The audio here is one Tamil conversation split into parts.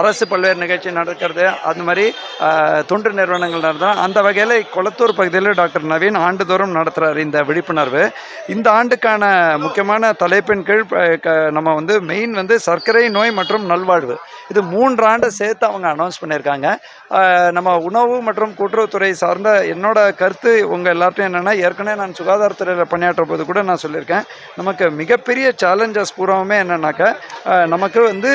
அரசு பல்வேறு நிகழ்ச்சி நடக்கிறது. அது மாதிரி தொண்டு நிறுவனங்கள் நடந்தால் அந்த வகையில் கொளத்தூர் பகுதியில் டாக்டர் நவீன் ஆண்டுதோறும் நடத்துகிறார் இந்த விழிப்புணர்வு. இந்த ஆண்டுக்கான முக்கியமான தலைப்பின் கீழ் நம்ம வந்து மெயின் வந்து சர்க்கரை நோய் மற்றும் நல்வாழ்வு. இது மூன்று ஆண்டு சேர்த்து அவங்க அனௌன்ஸ் பண்ணியிருக்காங்க. நம்ம உணவு மற்றும் கூட்டுறவுத்துறை சார்ந்த என்னோட கருத்து உங்கள் எல்லார்ட்டையும் என்னென்னா ஏற்கனவே நான் சுகாதாரத்துறையில் பணியாற்ற போது கூட நான் சொல்லியிருக்கேன். நமக்கு மிகப்பெரிய சேலஞ்சஸ் பூராவுமே என்னென்னாக்கா நமக்கு வந்து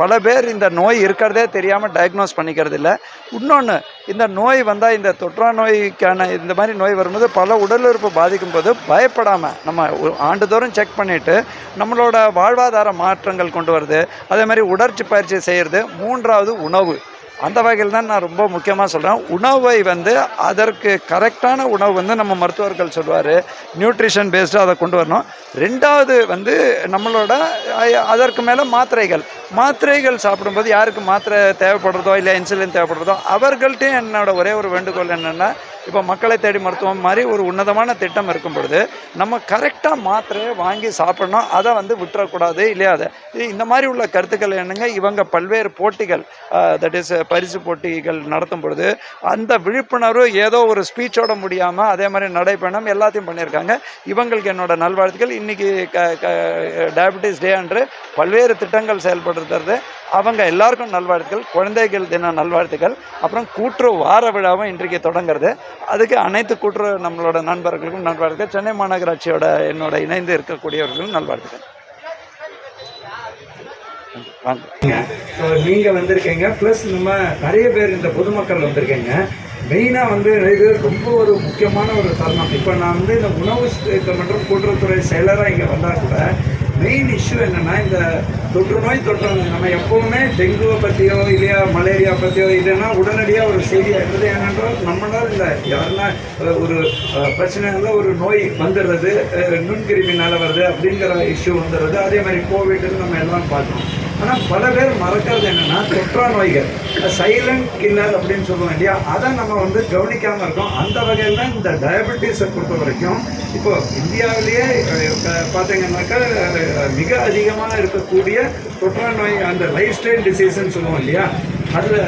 பல பேர் இந்த நோய் நோய் இருக்கிறதே தெரியாமல் டயக்னோஸ் பண்ணிக்கிறது இல்லை. இன்னொன்று இந்த நோய் வந்தால் இந்த தொற்றா நோய்க்கான இந்த மாதிரி நோய் வரும்போது பல உடல் உறுப்பு பாதிக்கும் போது பயப்படாமல் நம்ம ஆண்டுதோறும் செக் பண்ணிவிட்டு நம்மளோட வாழ்வாதார மாற்றங்கள் கொண்டு வருது. அதே மாதிரி உடற்சி பயிற்சி செய்கிறது மூன்றாவது உணவு. அந்த வகையில் தான் நான் ரொம்ப முக்கியமாக சொல்கிறேன் உணவை வந்து அதற்கு கரெக்டான உணவு வந்து நம்ம மருத்துவர்கள் சொல்லுவார். நியூட்ரிஷன் பேஸ்டாக அதை கொண்டு வரணும். ரெண்டாவது வந்து நம்மளோட அதற்கு மேலே மாத்திரைகள். மாத்திரைகள் சாப்பிடும்போது யாருக்கு மாத்திரை தேவைப்படுறதோ இல்லை இன்சுலின் தேவைப்படுறதோ அவர்கள்ட்டையும் என்னோட ஒரே ஒரு வேண்டுகோள் என்னென்னா இப்போ மக்களை தேடி மருத்துவம் மாதிரி ஒரு உன்னதமான திட்டம் இருக்கும் பொழுது நம்ம கரெக்டாக மாத்திரையை வாங்கி சாப்பிடணும். அதை வந்து விட்டுறக்கூடாது இல்லையா? அதை இது இந்த மாதிரி உள்ள கருத்துக்கள் என்னங்க இவங்க பல்வேறு போட்டிகள் தட் இஸ் பரிசு போட்டிகள் நடத்தும் பொழுது அந்த விழிப்புணர்வு ஏதோ ஒரு ஸ்பீச்சோட முடியாமல் அதே மாதிரி நடைப்பயணம் எல்லாத்தையும் பண்ணியிருக்காங்க. இவங்களுக்கு என்னோட நல்வாழ்த்துக்கள். இன்றைக்கி க க டயபெட்டிஸ் டே அன்று பல்வேறு திட்டங்கள் செயல்படுத்துறது. அவங்க எல்லாருக்கும் நல்வாழ்த்துக்கள் குழந்தைகள் தின நல்வாழ்த்துக்கள். அப்புறம் கூட்டுறவு வார விழாவும் இன்றைக்கு தொடங்குறது. அதுக்கு அனைத்து கூட்டுறவு நம்மளோட நண்பர்களுக்கும் நல்வாழ்த்துக்கள். சென்னை மாநகராட்சியோட என்னோட இணைந்து இருக்கக்கூடியவர்களுக்கும் நல்வாழ்த்துக்கள். வாங்க. நீங்கள் வந்திருக்கீங்க. ப்ளஸ் நம்ம நிறைய பேர் இந்த பொதுமக்கள் வந்திருக்கீங்க. மெயினாக வந்து இது ரொம்ப ஒரு முக்கியமான ஒரு தருணம். இப்போ நான் வந்து இந்த உணவு மற்றும் கூட்டுறவுத்துறை செயலராக இங்கே வந்தால் கூட மெயின் இஷ்யூ என்னென்னா இந்த தொற்று நோய் தொற்று நம்ம எப்போவுமே டெங்குவை பற்றியோ இல்லையா மலேரியா பற்றியோ இல்லைன்னா உடனடியாக ஒரு செய்தி இருந்தது ஏனென்றால் நம்மளால் இல்லை யாருன்னா ஒரு அஹ், பிரச்சனை இருந்தால் ஒரு நோய் வந்துடுறது நுண்கிருமினால் வருது அப்படிங்கிற இஷ்யூ வந்துடுறது. அதே மாதிரி கோவிட்னு நம்ம எல்லாம் பார்த்தோம். ஆனால் பல பேர் மறக்கிறது என்னென்னா தொற்றா நோய்கள் சைலண்ட் கில்லர் அப்படின்னு சொல்லுவோம் இல்லையா? அதை நம்ம வந்து கவனிக்காமல் இருக்கோம். அந்த வகையில் தான் இந்த டயபெட்டிஸை பொறுத்த வரைக்கும் இப்போ இந்தியாவிலேயே பார்த்தீங்கன்னாக்கா மிக அதிகமாக இருக்கக்கூடிய தொற்றா நோய் அந்த லைஃப் ஸ்டைல் டிசீஸ்ன்னு சொல்லுவோம் இல்லையா? அதில்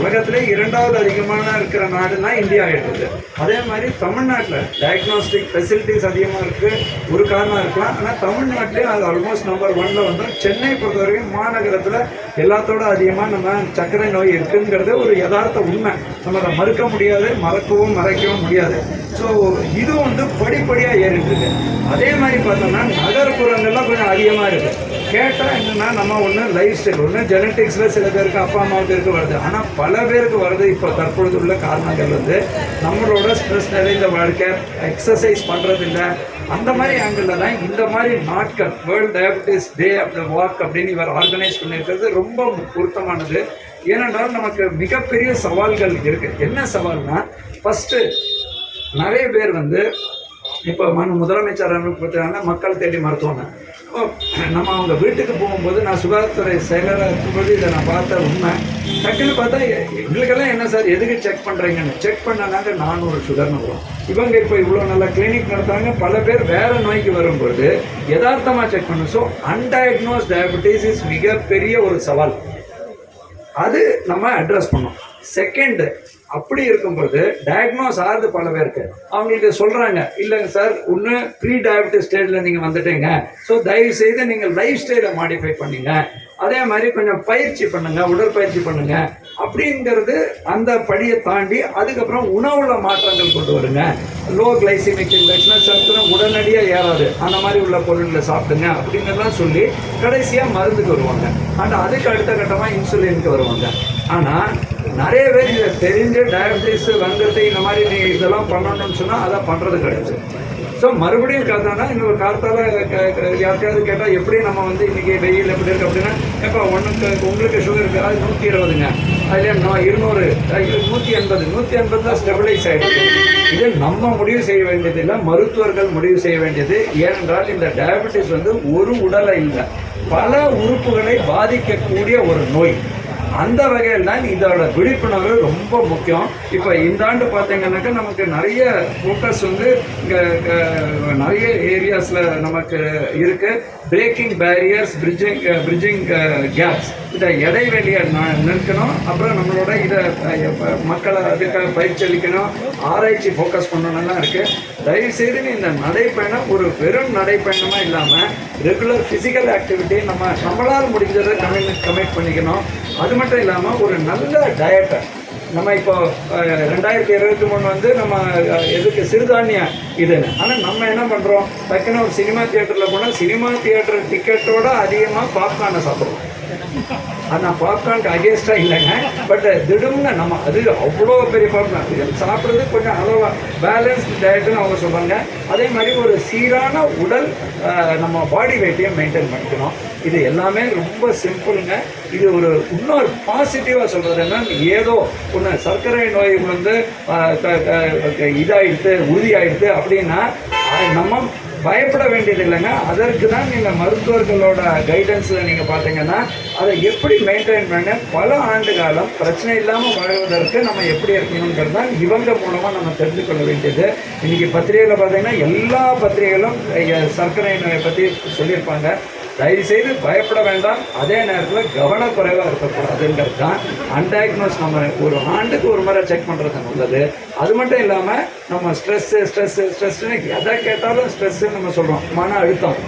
உலகத்திலே இரண்டாவது அதிகமான இருக்கிற நாடுனா இந்தியா இருக்குது அதே மாதிரி தமிழ்நாட்டில் டயக்னாஸ்டிக் ஃபெசிலிட்டிஸ் அதிகமாக இருக்குது ஒரு காரணம் இருக்கலாம். ஆனால் தமிழ்நாட்டிலே அது ஆல்மோஸ்ட் நம்பர் ஒன்ல வந்தோம் சென்னை பொறுத்தவரைக்கும் மாநகரத்தில் எல்லாத்தோட அதிகமாக நம்ம சர்க்கரை நோய் இருக்குங்கிறது ஒரு யதார்த்த உண்மை. நம்ம அதை மறுக்க முடியாது மறக்கவும் மறைக்கவும் முடியாது. ஸோ இது வந்து படிப்படியாக ஏறிட்டு இருக்கு. அதே மாதிரி பார்த்தோம்னா நகர்ப்புறங்கள்லாம் கொஞ்சம் அதிகமாக இருக்குது கேட்டால் என்னென்னா நம்ம ஒன்று லைஃப் ஸ்டைல் ஒன்று ஜெனட்டிக்ஸில் சில பேருக்கு அப்பா அம்மாவுக்கு இருக்கு வருது. ஆனால் பல பேருக்கு வருது இப்போ தற்பொழுது உள்ள காரணங்கள் வந்து நம்மளோட ஸ்ட்ரெஸ் நிறைந்த வாழ்க்கை எக்ஸசைஸ் பண்ணுறதில்ல அந்த மாதிரி ஆங்கிளில் தான் இந்த மாதிரி நாட்கள் வேர்ல்டு டயபெட்டிஸ் டே அப்படி வாக் அப்படின்னு இவர் ஆர்கனைஸ் பண்ணியிருக்கிறது ரொம்ப பொருத்தமானது. ஏனென்றால் நமக்கு மிகப்பெரிய சவால்கள் இருக்குது என்ன சவால்னால் ஃபஸ்ட்டு நிறைய பேர் வந்து இப்போ மண் முதலமைச்சர் பார்த்தீங்கன்னா மக்கள் தேடி மருத்துவங்க நம்ம அவங்க வீட்டுக்கு போகும்போது நான் சுகாதாரத்துறை செயலராக இருக்கும்போது இதை நான் பார்த்த உண்மை. டக்குன்னு பார்த்தா எங்களுக்கெல்லாம் என்ன சார் எதுக்கு செக் பண்ணுறீங்கன்னு செக் பண்ணனாங்க நானூறு சுகர்னு வரும். இவங்க இப்போ இவ்வளோ நல்லா கிளினிக் நடத்துறாங்க. பல பேர் வேறு நோய்க்கு வரும்பொழுது யதார்த்தமாக செக் பண்ணும் ஸோ அன்டயக்னோஸ் டயபிட்டிஸ் இஸ் மிகப்பெரிய ஒரு சவால். அது நம்ம அட்ரஸ் பண்ணோம் செகண்டு அப்படி இருக்கும்போது டயக்னோஸ் ஆகுது பல பேருக்கு. அவங்களுக்கு சொல்கிறாங்க இல்லைங்க சார் ஒன்று ப்ரீ டயபெட்டிஸ் ஸ்டேஜில் நீங்கள் வந்துட்டீங்க. ஸோ தயவு செய்து நீங்கள் லைஃப் ஸ்டைலை மாடிஃபை பண்ணுங்க. அதே மாதிரி கொஞ்சம் பயிற்சி பண்ணுங்கள் உடற்பயிற்சி பண்ணுங்கள் அப்படிங்கிறது அந்த படியை தாண்டி அதுக்கப்புறம் உணவுல மாற்றங்கள் கொண்டு வருங்க. லோ கிளைசிமிக் இண்டெக்ஸ்னா சத்துரம் உடனடியாக ஏறாது. அந்த மாதிரி உள்ள பொருள்களை சாப்பிடுங்க அப்படிங்கிறதெல்லாம் சொல்லி கடைசியாக மருந்துக்கு வருவாங்க. ஆனால் அதுக்கு அடுத்த கட்டமாக இன்சுலினுக்கு வருவாங்க. ஆனால் நிறைய பேர் இதை தெரிஞ்சு டயபிட்டிஸ் வங்கத்தை இந்த மாதிரி நீங்கள் இதெல்லாம் பண்ணணும்னு சொன்னால் அதை பண்ணுறது கிடையாது. ஸோ மறுபடியும் காத்தானா இன்னொரு காலத்தால் யாருக்காவது கேட்டால் எப்படி நம்ம வந்து இன்றைக்கி வெயில் எப்படி இருக்குது அப்படின்னா எப்போ ஒன்றுக்கு உங்களுக்கு சுகர் இருக்குது அது நூற்றி இருபதுங்க. அதிலே நான் இருநூறு நூற்றி எண்பது. நூற்றி எண்பது தான் ஸ்டெபிளைஸ் ஆகிடுது இது நம்ம முடிவு செய்ய வேண்டியது இல்லை மருத்துவர்கள் முடிவு செய்ய வேண்டியது ஏனென்றால் இந்த டயபெட்டிஸ் வந்து ஒரு உடலை இல்லை பல உறுப்புகளை பாதிக்கக்கூடிய ஒரு நோய். அந்த வகையில் தான் இதோட விழிப்புணர்வு ரொம்ப முக்கியம். இப்போ இந்த ஆண்டு பார்த்தீங்கன்னாக்கா நமக்கு நிறைய ஃபோக்கஸ் வந்து இங்கே நிறைய ஏரியாஸில் நமக்கு இருக்குது breaking barriers bridging bridging gaps இதை இடைவெளியை ந- நிற்கணும் அப்புறம் நம்மளோட இதை மக்களை அதுக்காக பயிற்சி அளிக்கணும். ஆராய்ச்சி ஃபோக்கஸ் பண்ணணும்லாம் இருக்குது தயவுசெய்து நீ இந்த நடைப்பயணம் ஒரு வெறும் நடைப்பயணமாக இல்லாமல் ரெகுலர் ஃபிசிக்கல் ஆக்டிவிட்டி நம்ம நம்மளால் முடிஞ்சதை கமிட் கமிட் பண்ணிக்கணும். அது மட்டும் இல்லாமல் ஒரு நல்ல டயட்டை நம்ம இப்போ ரெண்டாயிரத்தி இருபத்தி மூணு வந்து நம்ம எதுக்கு சிறுதானிய இதுன்னு. ஆனால் நம்ம என்ன பண்ணுறோம் டக்குன்னு ஒரு சினிமா தியேட்டரில் போனால் சினிமா தியேட்டர் டிக்கெட்டோட அதிகமாக பாப்கார்னை சாப்பிடுவோம். அது நான் பாப்கார்னுக்கு அகேன்ஸ்டாக இல்லைங்க. பட் திடும்னு நம்ம அது அவ்வளோ பெரிய பாப்கார்ன் இது சாப்பிட்றது கொஞ்சம் அளவாக பேலன்ஸ் டயட்டுன்னு அவங்க சொல்கிறாங்க அதே மாதிரி ஒரு சீரான உடல் நம்ம பாடி வெயிட்டையும் மெயின்டைன் பண்ணிக்கணும். இது எல்லாமே ரொம்ப சிம்பிளுங்க இது ஒரு இன்னொரு பாசிட்டிவாக சொல்கிறது என்ன ஏதோ ஒன்று சர்க்கரை நோய் வந்து இதாகிடுது க- அப்படின்னா நம்ம பயப்பட வேண்டியது இல்லைங்க. அதற்கு தான் நீங்கள் மருத்துவர்களோட கைடன்ஸில் நீங்கள் பார்த்தீங்கன்னா அதை எப்படி மெயின்டைன் பண்ண பல ஆண்டு காலம் பிரச்சனை இல்லாமல் வாழ்வதற்கு நம்ம எப்படி இருக்கணுங்கிறது தான் இவங்க மூலமாக நம்ம தெரிந்து கொள்ள வேண்டியது. இன்றைக்கி பத்திரிகையில் பார்த்தீங்கன்னா எல்லா பத்திரிகைகளும் சர்க்கரை நோயை பற்றி சொல்லியிருப்பாங்க. தயவுசெய்து பயப்பட வேண்டாம். அதே நேரத்தில் கவனக்குறைவாக இருக்கக்கூடாதுங்கிறது தான் அன்டயக்னோஸ் நம்ம ஒரு ஆண்டுக்கு ஒரு முறை செக் பண்ணுறது நல்லது. அது மட்டும் இல்லாமல் நம்ம ஸ்ட்ரெஸ்ஸு ஸ்ட்ரெஸ்ஸு ஸ்ட்ரெஸ்ஸுன்னு எதை கேட்டாலும் ஸ்ட்ரெஸ்ஸுன்னு நம்ம சொல்கிறோம் மன அழுத்தம்.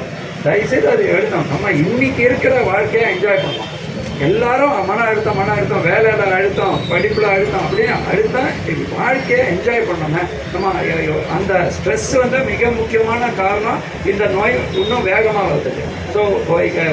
தயவுசெய்து அது எழுத்தம் நம்ம இன்னைக்கு இருக்கிற வாழ்க்கையை என்ஜாய் பண்ணலாம். எல்லாரும் மன அழுத்தம் மன அழுத்தம் வேலையில் அழுத்தம் படிப்பில் அழுத்தம் அப்படின்னு அழுத்தம் இது வாழ்க்கையை என்ஜாய் பண்ணணும் நம்ம ஐயோ, அந்த ஸ்ட்ரெஸ் வந்து மிக முக்கியமான காரணம். இந்த நோய் இன்னும் வேகமாக வருது ஸோ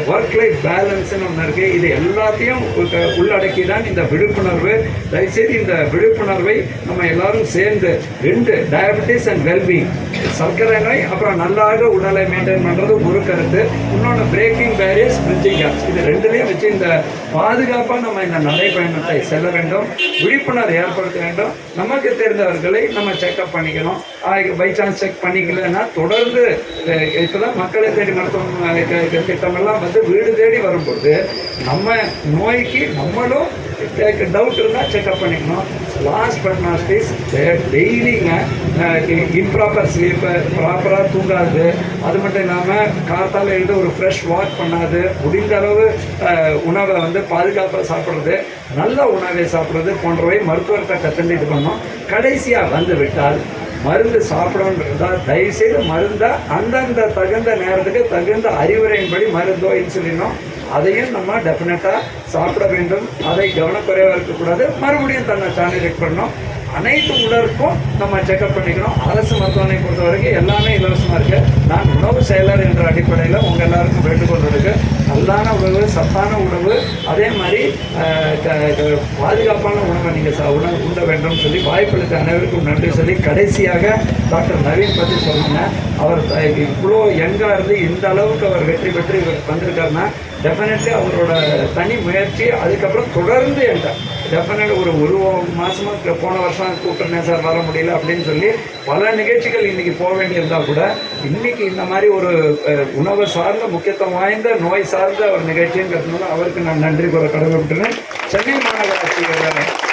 ஒர்க் லைஃப் பேலன்ஸ்னு ஒன்று இருக்குது இது எல்லாத்தையும் உ- உள்ளடக்கி தான் இந்த விழிப்புணர்வு. தயவுசெய்து இந்த விழிப்புணர்வை நம்ம எல்லாரும் சேர்ந்து ரெண்டு டயபெட்டிஸ் அண்ட் வெல்பீங் சர்க்கரை நோய் அப்புறம் நல்லாக உடலை மெயின்டைன் பண்ணுறது ஒரு கருத்து. இன்னொன்று பிரேக்கிங் பேரியர்ஸ் பிரிட்ஜிங் கேப்ஸ் இது ரெண்டுலேயும் வச்சு இந்த பாதுகாப்பாக நம்ம இந்த நடைப்பயணத்தை செல்ல வேண்டும். விழிப்புணர்வு ஏற்படுத்த வேண்டும். நமக்கு தெரிந்தவர்களை நம்ம செக்அப் பண்ணிக்கணும். பை சான்ஸ் செக் பண்ணிக்கலன்னா தொடர்ந்து இப்போ தான் மக்களை தேடி மருத்துவம் திட்டமெல்லாம் வந்து வீடு தேடி வரும்போது நம்ம நோய்க்கு நம்மளும் டவுட் இருந்தால் செக்அப் பண்ணிக்கணும். லாஸ்ட் பட் நாட் இஸ் டெய்லிங்க இம்ப்ராப்பர் ஸ்லீப்பு ப்ராப்பராக தூங்காது. அது மட்டும் இல்லாமல் காத்தால் எழுந்து ஒரு ஃப்ரெஷ் வாக் பண்ணாது. முடிந்த அளவு uh, உணவை வந்து பாதுகாப்பாக சாப்பிட்றது. நல்ல உணவை சாப்பிட்றது போன்றவை மருத்துவர்கிட்ட கற்றுண்டு இது பண்ணோம். கடைசியாக வந்து விட்டால் மருந்து சாப்பிடணுன்றதா தயவுசெய்து மருந்தை அந்தந்த தகுந்த நேரத்துக்கு தகுந்த அறிவுரையின்படி மருந்தோ இன்சுலினோ அதையும் நம்ம டெஃபினட்டாக சாப்பிட வேண்டும். அதை கவனக்குறைவாக இருக்கக்கூடாது. மறுபடியும் தன்னை தானே செக் பண்ணணும். அனைத்து உடலுக்கும் நம்ம செக்அப் பண்ணிக்கணும். அரசு மருத்துவமனை பொறுத்த வரைக்கும் எல்லாமே இலவசமாக இருக்குது நான் உணவு செயலர் என்ற அடிப்படையில் உங்கள் எல்லாருக்கும் வேண்டுகோள் இருக்குது நல்லான உணவு சத்தான உணவு அதே மாதிரி பாதுகாப்பான உணவை நீங்கள் ச உணவு உண்ட வேண்டும் சொல்லி வாய்ப்பளித்த அனைவருக்கும் நன்றி சொல்லி கடைசியாக டாக்டர் நவீன் பற்றி சொல்லுங்க அவர் இவ்வளோ யங்காக இருந்து இந்த அளவுக்கு அவர் வெற்றி பெற்று இவர் வந்திருக்காருன்னா டெஃபினெட்லி அவரோட தனி முயற்சி அதுக்கப்புறம் தொடர்ந்து என்கிட்ட டெஃபினட் ஒரு ஒரு மாதமாக போன வருஷம் கூப்பிட்டேன் சார் வர முடியல அப்படின்னு சொல்லி பல நிகழ்ச்சிகள் இன்றைக்கி போக வேண்டியிருந்தால் கூட இன்றைக்கி இந்த மாதிரி ஒரு உணவு சார்ந்த முக்கியத்துவம் வாய்ந்த நோய் சார்ந்த ஒரு நிகழ்ச்சிங்கிறதுனால அவருக்கு நான் நன்றி கூற கடமைப்பட்டுறேன். சென்னை மாநகராட்சியோட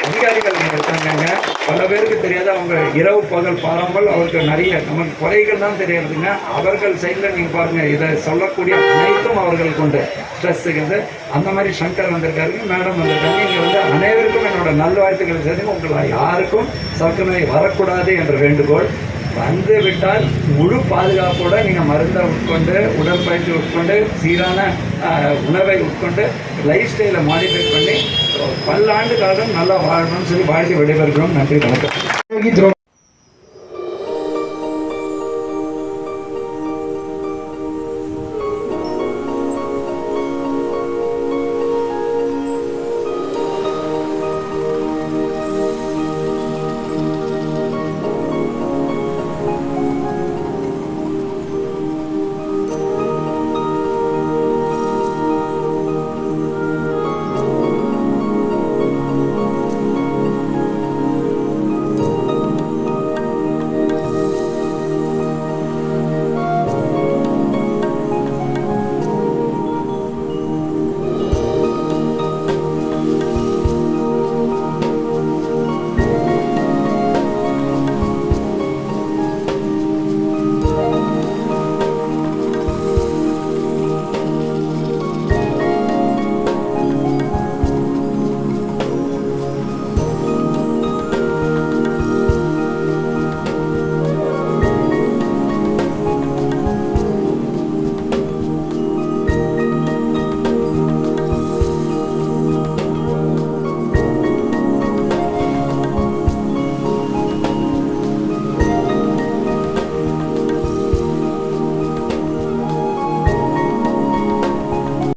அதிகாரிகள் இங்க இருக்காங்க பல பேருக்கு தெரியாத அவங்க இரவு பகல் பாராமல் அவர்கள் நிறைய நமக்கு குறைகள் தான் தெரியறதுங்க அவர்கள் சைடில் நீங்கள் பாருங்கள் இதை சொல்லக்கூடிய அனைத்தும் அவர்களுக்கு உண்டு ஸ்ட்ரெஸ்ஸுக்கு அந்த மாதிரி சங்கர் வந்திருக்காரு மேடம் வந்திருக்காங்க. இங்கே வந்து அனைவருக்கும் என்னோட நல்வாழ்த்துக்கள் சேர்ந்து உங்களை யாருக்கும் சர்க்கரை வரக்கூடாது என்ற வேண்டுகோள் வந்து விட்டால் முழு பாதுகாப்போடு நீங்கள் மருந்தை உட்கொண்டு உடற்பயிற்சி உட்கொண்டு சீரான உணவை உட்கொண்டு லைஃப் ஸ்டைலை மாடிஃபை பண்ணி பல்லாண்டு காலம் நல்லா வாழணும்னு சொல்லி வாழ்த்து விடைபெறுகிறோம். நன்றி வணக்கம்.